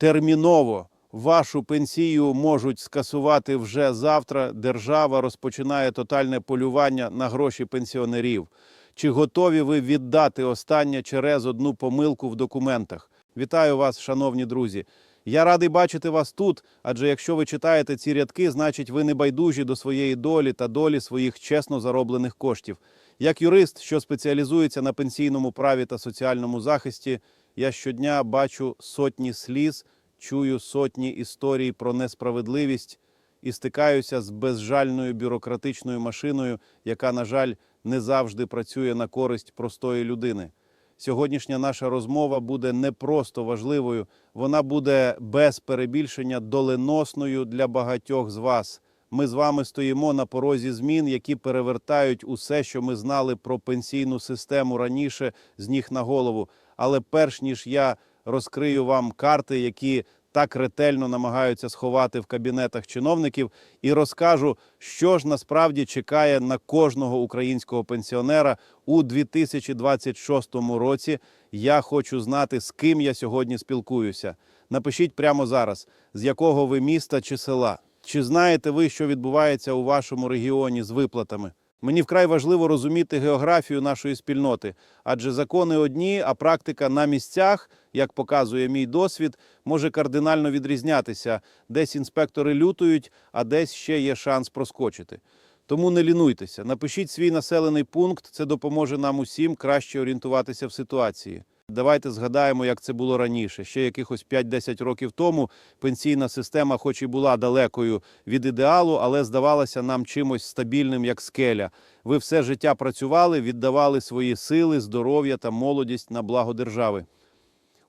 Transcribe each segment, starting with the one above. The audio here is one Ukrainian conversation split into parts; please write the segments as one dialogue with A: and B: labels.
A: терміново вашу пенсію можуть скасувати вже завтра. Держава розпочинає тотальне полювання на гроші пенсіонерів. Чи готові ви віддати останнє через одну помилку в документах? Вітаю вас, шановні друзі. Я радий бачити вас тут, адже якщо ви читаєте ці рядки, значить ви не байдужі до своєї долі та долі своїх чесно зароблених коштів. Як юрист, що спеціалізується на пенсійному праві та соціальному захисті, я щодня бачу сотні сліз, чую сотні історій про несправедливість і стикаюся з безжальною бюрократичною машиною, яка, на жаль, не завжди працює на користь простої людини. Сьогоднішня наша розмова буде не просто важливою, вона буде без перебільшення доленосною для багатьох з вас. Ми з вами стоїмо на порозі змін, які перевертають усе, що ми знали про пенсійну систему раніше, з ніг на голову. Але перш ніж я розкрию вам карти, які так ретельно намагаються сховати в кабінетах чиновників, і розкажу, що ж насправді чекає на кожного українського пенсіонера у 2026 році. Я хочу знати, з ким я сьогодні спілкуюся. Напишіть прямо зараз, з якого ви міста чи села. Чи знаєте ви, що відбувається у вашому регіоні з виплатами? Мені вкрай важливо розуміти географію нашої спільноти, адже закони одні, а практика на місцях, як показує мій досвід, може кардинально відрізнятися. Десь інспектори лютують, а десь ще є шанс проскочити. Тому не лінуйтеся, напишіть свій населений пункт, це допоможе нам усім краще орієнтуватися в ситуації. Давайте згадаємо, як це було раніше. Ще якихось 5-10 років тому пенсійна система, хоч і була далекою від ідеалу, але здавалася нам чимось стабільним, як скеля. Ви все життя працювали, віддавали свої сили, здоров'я та молодість на благо держави.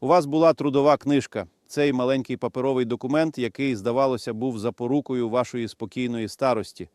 A: У вас була трудова книжка. Цей маленький паперовий документ, який, здавалося, був запорукою вашої спокійної старості.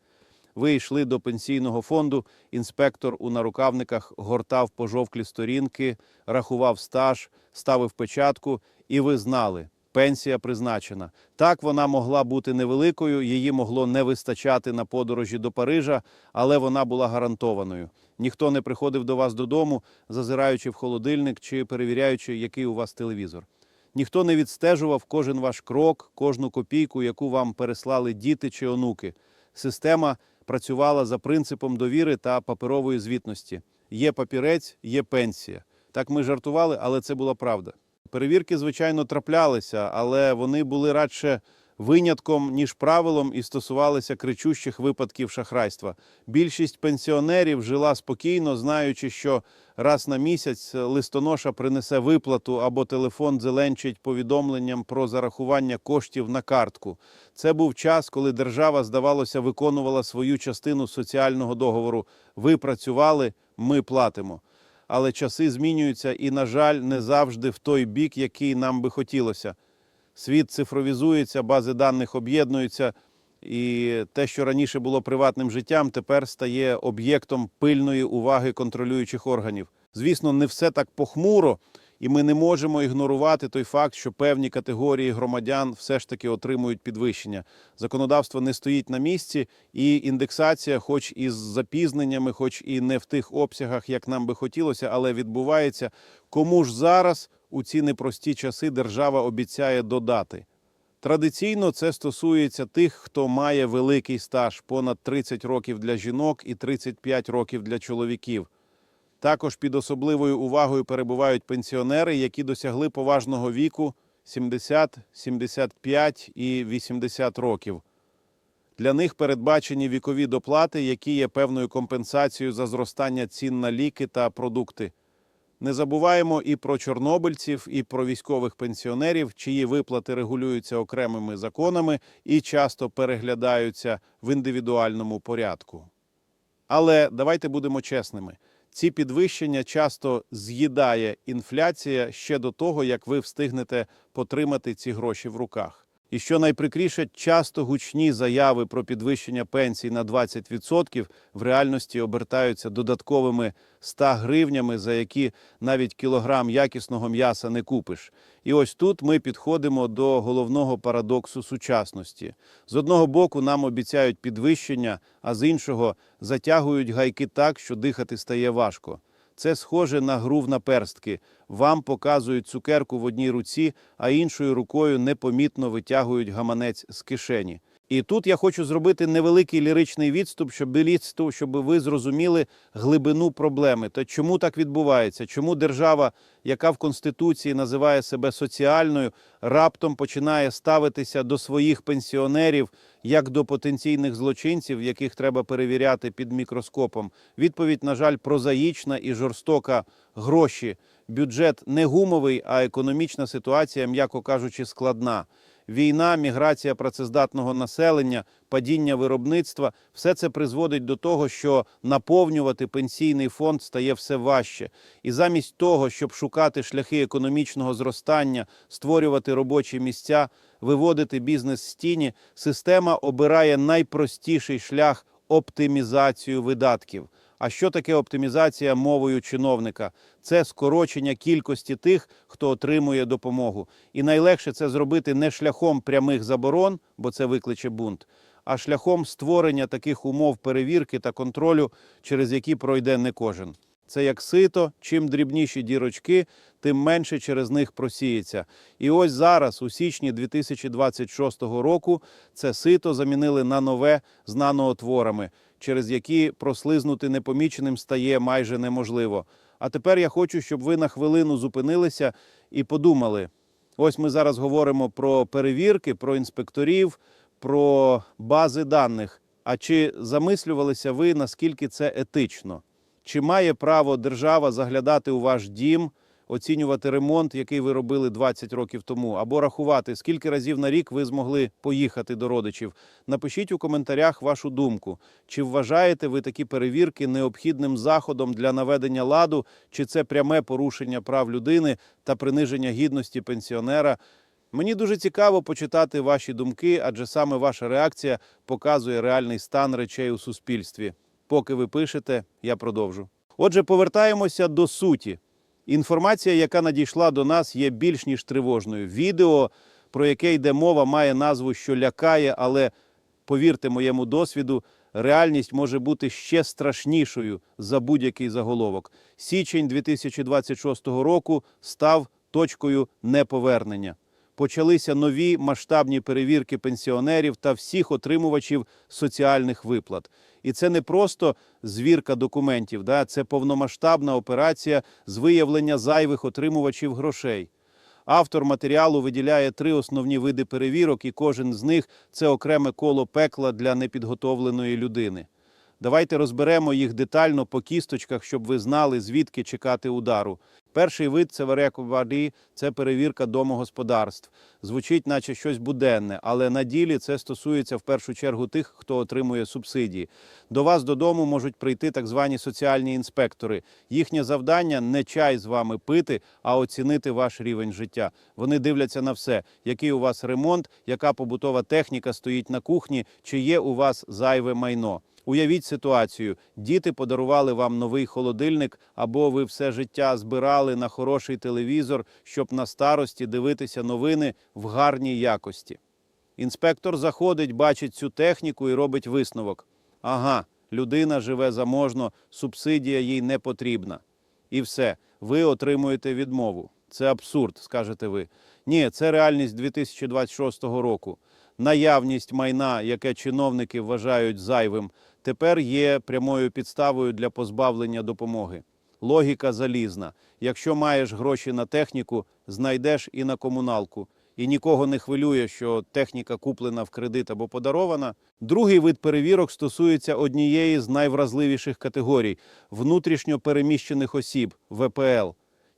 A: Ви йшли до пенсійного фонду, інспектор у нарукавниках гортав пожовклі сторінки, рахував стаж, ставив печатку, і ви знали, пенсія призначена. Так вона могла бути невеликою, її могло не вистачати на подорожі до Парижа, але вона була гарантованою. Ніхто не приходив до вас додому, зазираючи в холодильник чи перевіряючи, який у вас телевізор. Ніхто не відстежував кожен ваш крок, кожну копійку, яку вам переслали діти чи онуки. Система працювала за принципом довіри та паперової звітності. Є папірець, є пенсія. Так ми жартували, але це була правда. Перевірки, звичайно, траплялися, але вони були радше винятком, ніж правилом, і стосувалися кричущих випадків шахрайства. Більшість пенсіонерів жила спокійно, знаючи, що раз на місяць листоноша принесе виплату або телефон зеленчить повідомленням про зарахування коштів на картку. Це був час, коли держава, здавалося, виконувала свою частину соціального договору. Ви працювали, ми платимо. Але часи змінюються і, на жаль, не завжди в той бік, який нам би хотілося. Світ цифровізується, бази даних об'єднуються, і те, що раніше було приватним життям, тепер стає об'єктом пильної уваги контролюючих органів. Звісно, не все так похмуро, і ми не можемо ігнорувати той факт, що певні категорії громадян все ж таки отримують підвищення. Законодавство не стоїть на місці, і індексація, хоч і з запізненнями, хоч і не в тих обсягах, як нам би хотілося, але відбувається. Кому ж зараз у ці непрості часи держава обіцяє додати? Традиційно це стосується тих, хто має великий стаж понад 30 років для жінок і 35 років для чоловіків. Також під особливою увагою перебувають пенсіонери, які досягли поважного віку 70, 75 і 80 років. Для них передбачені вікові доплати, які є певною компенсацією за зростання цін на ліки та продукти. Не забуваємо і про чорнобильців, і про військових пенсіонерів, чиї виплати регулюються окремими законами і часто переглядаються в індивідуальному порядку. Але давайте будемо чесними. Ці підвищення часто з'їдає інфляція ще до того, як ви встигнете потримати ці гроші в руках. І що найприкріше, часто гучні заяви про підвищення пенсій на 20% в реальності обертаються додатковими 100 гривнями, за які навіть кілограм якісного м'яса не купиш. І ось тут ми підходимо до головного парадоксу сучасності. З одного боку нам обіцяють підвищення, а з іншого затягують гайки так, що дихати стає важко. Це схоже на гру в наперстки. Вам показують цукерку в одній руці, а іншою рукою непомітно витягують гаманець з кишені. І тут я хочу зробити невеликий ліричний відступ, щоб ліцтво, щоб ви зрозуміли глибину проблеми. Та чому так відбувається? Чому держава, яка в конституції називає себе соціальною, раптом починає ставитися до своїх пенсіонерів як до потенційних злочинців, яких треба перевіряти під мікроскопом? Відповідь, на жаль, прозаїчна і жорстока. Гроші, бюджет не гумовий, а економічна ситуація, м'яко кажучи, складна. Війна, міграція працездатного населення, падіння виробництва все це призводить до того, що наповнювати пенсійний фонд стає все важче. І замість того, щоб шукати шляхи економічного зростання, створювати робочі місця, виводити бізнес з тіні, система обирає найпростіший шлях оптимізацію видатків. А що таке оптимізація мовою чиновника? Це скорочення кількості тих, хто отримує допомогу. І найлегше це зробити не шляхом прямих заборон, бо це викличе бунт, а шляхом створення таких умов перевірки та контролю, через які пройде не кожен. Це як сито, чим дрібніші дірочки, тим менше через них просіється. І ось зараз, у січні 2026 року, це сито замінили на нове з наноотворами, через які прослизнути непоміченим стає майже неможливо. А тепер я хочу, щоб ви на хвилину зупинилися і подумали. Ось ми зараз говоримо про перевірки, про інспекторів, про бази даних. А чи замислювалися ви, наскільки це етично? Чи має право держава заглядати у ваш дім, оцінювати ремонт, який ви робили 20 років тому, або рахувати, скільки разів на рік ви змогли поїхати до родичів? Напишіть у коментарях вашу думку. Чи вважаєте ви такі перевірки необхідним заходом для наведення ладу, чи це пряме порушення прав людини та приниження гідності пенсіонера? Мені дуже цікаво почитати ваші думки, адже саме ваша реакція показує реальний стан речей у суспільстві. Поки ви пишете, я продовжу. Отже, повертаємося до суті. Інформація, яка надійшла до нас, є більш ніж тривожною. Відео, про яке йде мова, має назву, що лякає, але повірте моєму досвіду, реальність може бути ще страшнішою за будь-який заголовок. Січень 2026 року став точкою неповернення. Почалися нові масштабні перевірки пенсіонерів та всіх отримувачів соціальних виплат. І це не просто звірка документів, да? це повномасштабна операція з виявлення зайвих отримувачів грошей. Автор матеріалу виділяє три основні види перевірок, і кожен з них це окреме коло пекла для непідготовленої людини. Давайте розберемо їх детально по кісточках, щоб ви знали, звідки чекати удару. Перший вид це варекуваді, це перевірка домогосподарств. Звучить, наче щось буденне, але на ділі це стосується в першу чергу тих, хто отримує субсидії. До вас додому можуть прийти так звані соціальні інспектори. Їхнє завдання не чай з вами пити, а оцінити ваш рівень життя. Вони дивляться на все, який у вас ремонт, яка побутова техніка стоїть на кухні, чи є у вас зайве майно. Уявіть ситуацію: діти подарували вам новий холодильник, або ви все життя збирали на хороший телевізор, щоб на старості дивитися новини в гарній якості. Інспектор заходить, бачить цю техніку і робить висновок: ага, людина живе заможно, субсидія їй не потрібна. І все, ви отримуєте відмову. Це абсурд, скажете ви. Ні, це реальність 2026 року. Наявність майна, яке чиновники вважають зайвим, тепер є прямою підставою для позбавлення допомоги. Логіка залізна. Якщо маєш гроші на техніку, знайдеш і на комуналку. І нікого не хвилює, що техніка куплена в кредит або подарована. Другий вид перевірок стосується однієї з найвразливіших категорій внутрішньо переміщених осіб ВПЛ.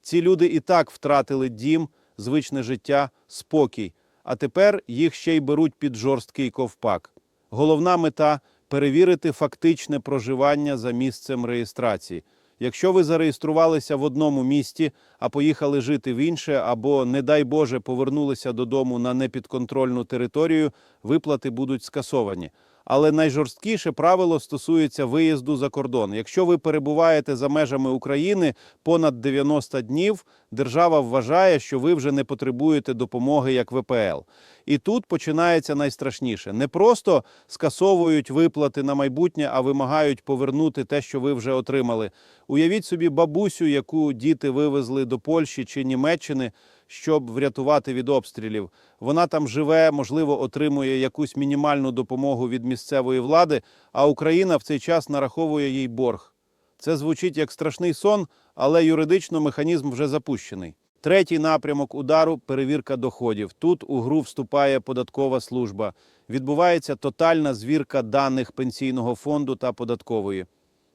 A: Ці люди і так втратили дім, звичне життя, спокій, а тепер їх ще й беруть під жорсткий ковпак. Головна мета перевірити фактичне проживання за місцем реєстрації. Якщо ви зареєструвалися в одному місті, а поїхали жити в інше, або, не дай Боже, повернулися додому на непідконтрольну територію, виплати будуть скасовані. Але найжорсткіше правило стосується виїзду за кордон. Якщо ви перебуваєте за межами України понад 90 днів, держава вважає, що ви вже не потребуєте допомоги як ВПЛ. І тут починається найстрашніше. Не просто скасовують виплати на майбутнє, а вимагають повернути те, що ви вже отримали. Уявіть собі бабусю, яку діти вивезли до Польщі чи Німеччини, щоб врятувати від обстрілів. Вона там живе, можливо, отримує якусь мінімальну допомогу від місцевої влади, а Україна в цей час нараховує їй борг. Це звучить як страшний сон, але юридично механізм вже запущений. Третій напрямок удару перевірка доходів. Тут у гру вступає податкова служба. Відбувається тотальна звірка даних пенсійного фонду та податкової.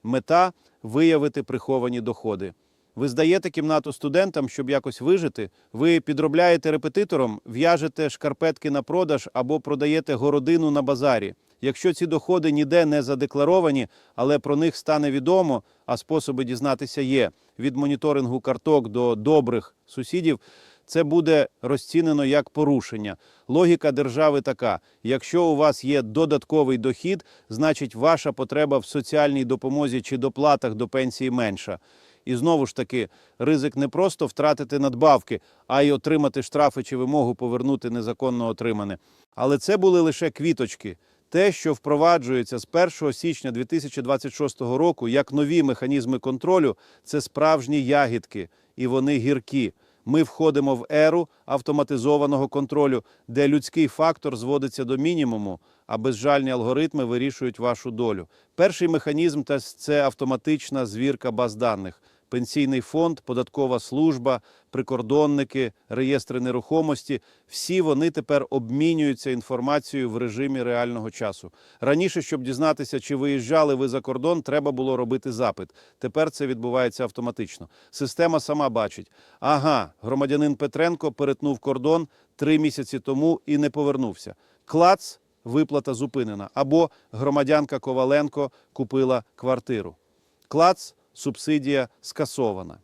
A: Мета виявити приховані доходи. Ви здаєте кімнату студентам, щоб якось вижити. Ви підробляєте репетитором, в'яжете шкарпетки на продаж або продаєте городину на базарі. Якщо ці доходи ніде не задекларовані, але про них стане відомо, а способи дізнатися є від моніторингу карток до добрих сусідів, це буде розцінено як порушення. Логіка держави така: якщо у вас є додатковий дохід, значить ваша потреба в соціальній допомозі чи доплатах до пенсії менша. І знову ж таки, ризик не просто втратити надбавки, а й отримати штрафи чи вимогу повернути незаконно отримане. Але це були лише квіточки. Те, що впроваджується з 1 січня 2026 року як нові механізми контролю, це справжні ягідки, і вони гіркі. Ми входимо в еру автоматизованого контролю, де людський фактор зводиться до мінімуму, а безжальні алгоритми вирішують вашу долю. Перший механізм це автоматична звірка баз даних. Пенсійний фонд, податкова служба, прикордонники, реєстри нерухомості всі вони тепер обмінюються інформацією в режимі реального часу. Раніше, щоб дізнатися, чи виїжджали ви за кордон, треба було робити запит. Тепер це відбувається автоматично. Система сама бачить: ага, громадянин Петренко перетнув кордон три місяці тому і не повернувся. Клац. Виплата зупинена. Або громадянка Коваленко купила квартиру. Клац субсидія скасована.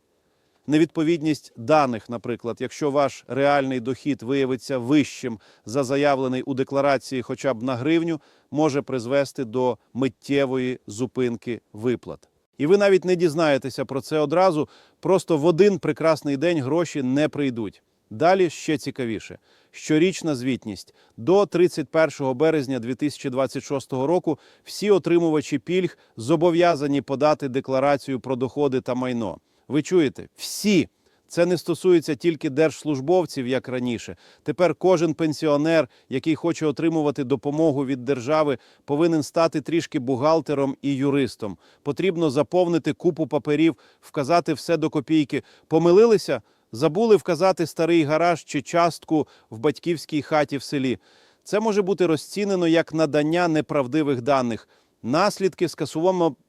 A: Невідповідність даних, наприклад, якщо ваш реальний дохід виявиться вищим за заявлений у декларації хоча б на гривню, може призвести до миттєвої зупинки виплат. І ви навіть не дізнаєтеся про це одразу, просто в один прекрасний день гроші не прийдуть. Далі ще цікавіше. Щорічна звітність до 31 березня 2026 року всі отримувачі пільг зобов'язані подати декларацію про доходи та майно. Ви чуєте? Всі. Це не стосується тільки держслужбовців, як раніше. Тепер кожен пенсіонер, який хоче отримувати допомогу від держави, повинен стати трішки бухгалтером і юристом. Потрібно заповнити купу паперів, вказати все до копійки. Помилилися? Забули вказати старий гараж чи частку в батьківській хаті в селі. Це може бути розцінено як надання неправдивих даних, наслідки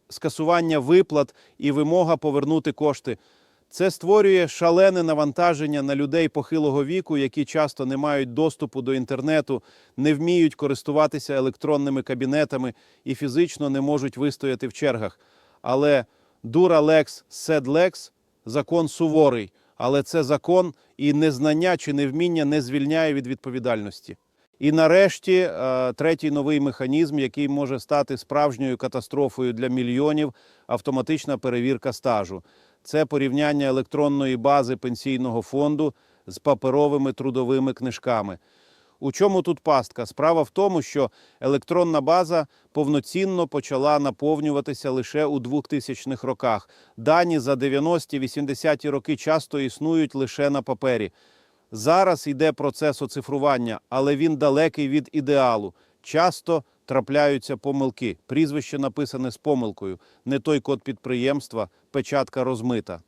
A: скасування, виплат і вимога повернути кошти. Це створює шалене навантаження на людей похилого віку, які часто не мають доступу до інтернету, не вміють користуватися електронними кабінетами і фізично не можуть вистояти в чергах. Але дура лекс сед лекс закон суворий. Але це закон і незнання чи невміння не звільняє від відповідальності. І нарешті е, третій новий механізм, який може стати справжньою катастрофою для мільйонів автоматична перевірка стажу. Це порівняння електронної бази пенсійного фонду з паперовими трудовими книжками. У чому тут пастка? Справа в тому, що електронна база повноцінно почала наповнюватися лише у 2000-х роках. Дані за 90-80-ті роки часто існують лише на папері. Зараз йде процес оцифрування, але він далекий від ідеалу. Часто трапляються помилки. Прізвище написане з помилкою, не той код підприємства, печатка розмита.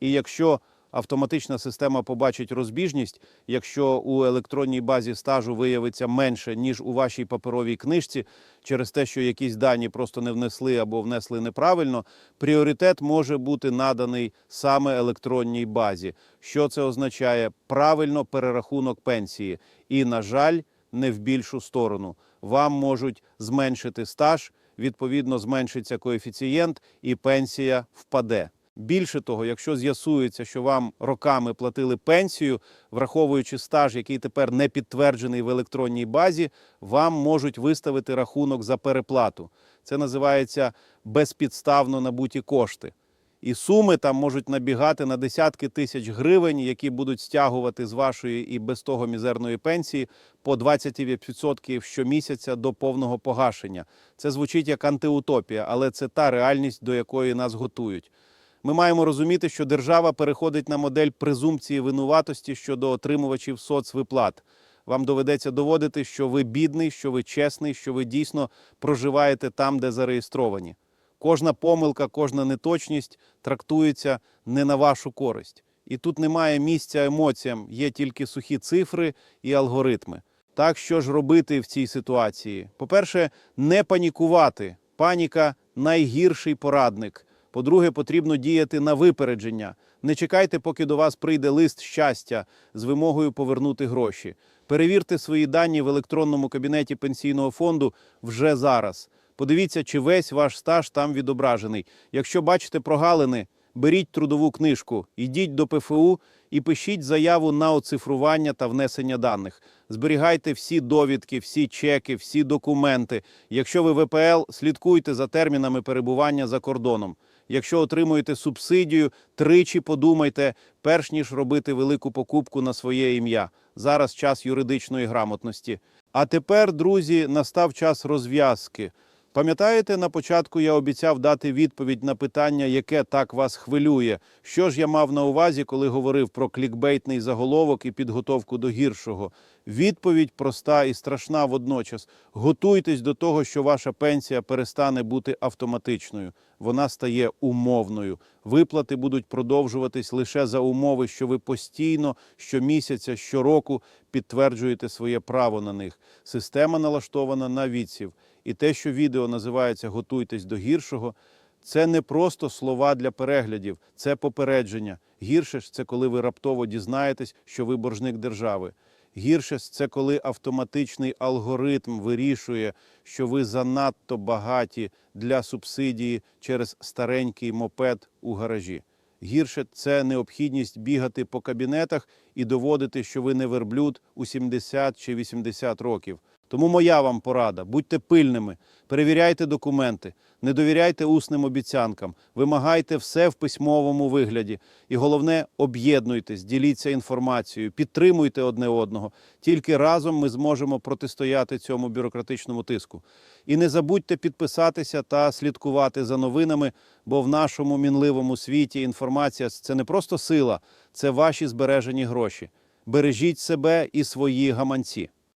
A: І якщо автоматична система побачить розбіжність, якщо у електронній базі стажу виявиться менше, ніж у вашій паперовій книжці, через те, що якісь дані просто не внесли або внесли неправильно, пріоритет може бути наданий саме електронній базі. Що це означає? Правильно перерахунок пенсії. І, на жаль, не в більшу сторону. Вам можуть зменшити стаж, відповідно, зменшиться коефіцієнт, і пенсія впаде. Більше того, якщо з'ясується, що вам роками платили пенсію, враховуючи стаж, який тепер не підтверджений в електронній базі, вам можуть виставити рахунок за переплату. Це називається безпідставно набуті кошти. І суми там можуть набігати на десятки тисяч гривень, які будуть стягувати з вашої і без того мізерної пенсії по 20% щомісяця до повного погашення. Це звучить як антиутопія, але це та реальність, до якої нас готують. Ми маємо розуміти, що держава переходить на модель презумпції винуватості щодо отримувачів соцвиплат. Вам доведеться доводити, що ви бідний, що ви чесний, що ви дійсно проживаєте там, де зареєстровані. Кожна помилка, кожна неточність трактується не на вашу користь. І тут немає місця емоціям, є тільки сухі цифри і алгоритми. Так що ж робити в цій ситуації? По-перше, не панікувати. Паніка найгірший порадник. По-друге, потрібно діяти на випередження. Не чекайте, поки до вас прийде лист щастя з вимогою повернути гроші. Перевірте свої дані в електронному кабінеті пенсійного фонду вже зараз. Подивіться, чи весь ваш стаж там відображений. Якщо бачите прогалини, беріть трудову книжку, йдіть до ПФУ і пишіть заяву на оцифрування та внесення даних. Зберігайте всі довідки, всі чеки, всі документи. Якщо ви ВПЛ, слідкуйте за термінами перебування за кордоном. Якщо отримуєте субсидію, тричі подумайте, перш ніж робити велику покупку на своє ім'я. Зараз час юридичної грамотності. А тепер, друзі, настав час розв'язки. Пам'ятаєте, на початку я обіцяв дати відповідь на питання, яке так вас хвилює. Що ж я мав на увазі, коли говорив про клікбейтний заголовок і підготовку до гіршого? Відповідь проста і страшна водночас. Готуйтесь до того, що ваша пенсія перестане бути автоматичною. Вона стає умовною. Виплати будуть продовжуватись лише за умови, що ви постійно, щомісяця, щороку підтверджуєте своє право на них. Система налаштована на відсів. І те, що відео називається Готуйтесь до гіршого, це не просто слова для переглядів, це попередження. Гірше ж це коли ви раптово дізнаєтесь, що ви боржник держави. Гірше ж це коли автоматичний алгоритм вирішує, що ви занадто багаті для субсидії через старенький мопед у гаражі. Гірше це необхідність бігати по кабінетах і доводити, що ви не верблюд у 70 чи 80 років. Тому моя вам порада: будьте пильними, перевіряйте документи, не довіряйте усним обіцянкам, вимагайте все в письмовому вигляді. І головне, об'єднуйтесь, діліться інформацією, підтримуйте одне одного. Тільки разом ми зможемо протистояти цьому бюрократичному тиску. І не забудьте підписатися та слідкувати за новинами, бо в нашому мінливому світі інформація це не просто сила, це ваші збережені гроші. Бережіть себе і свої гаманці.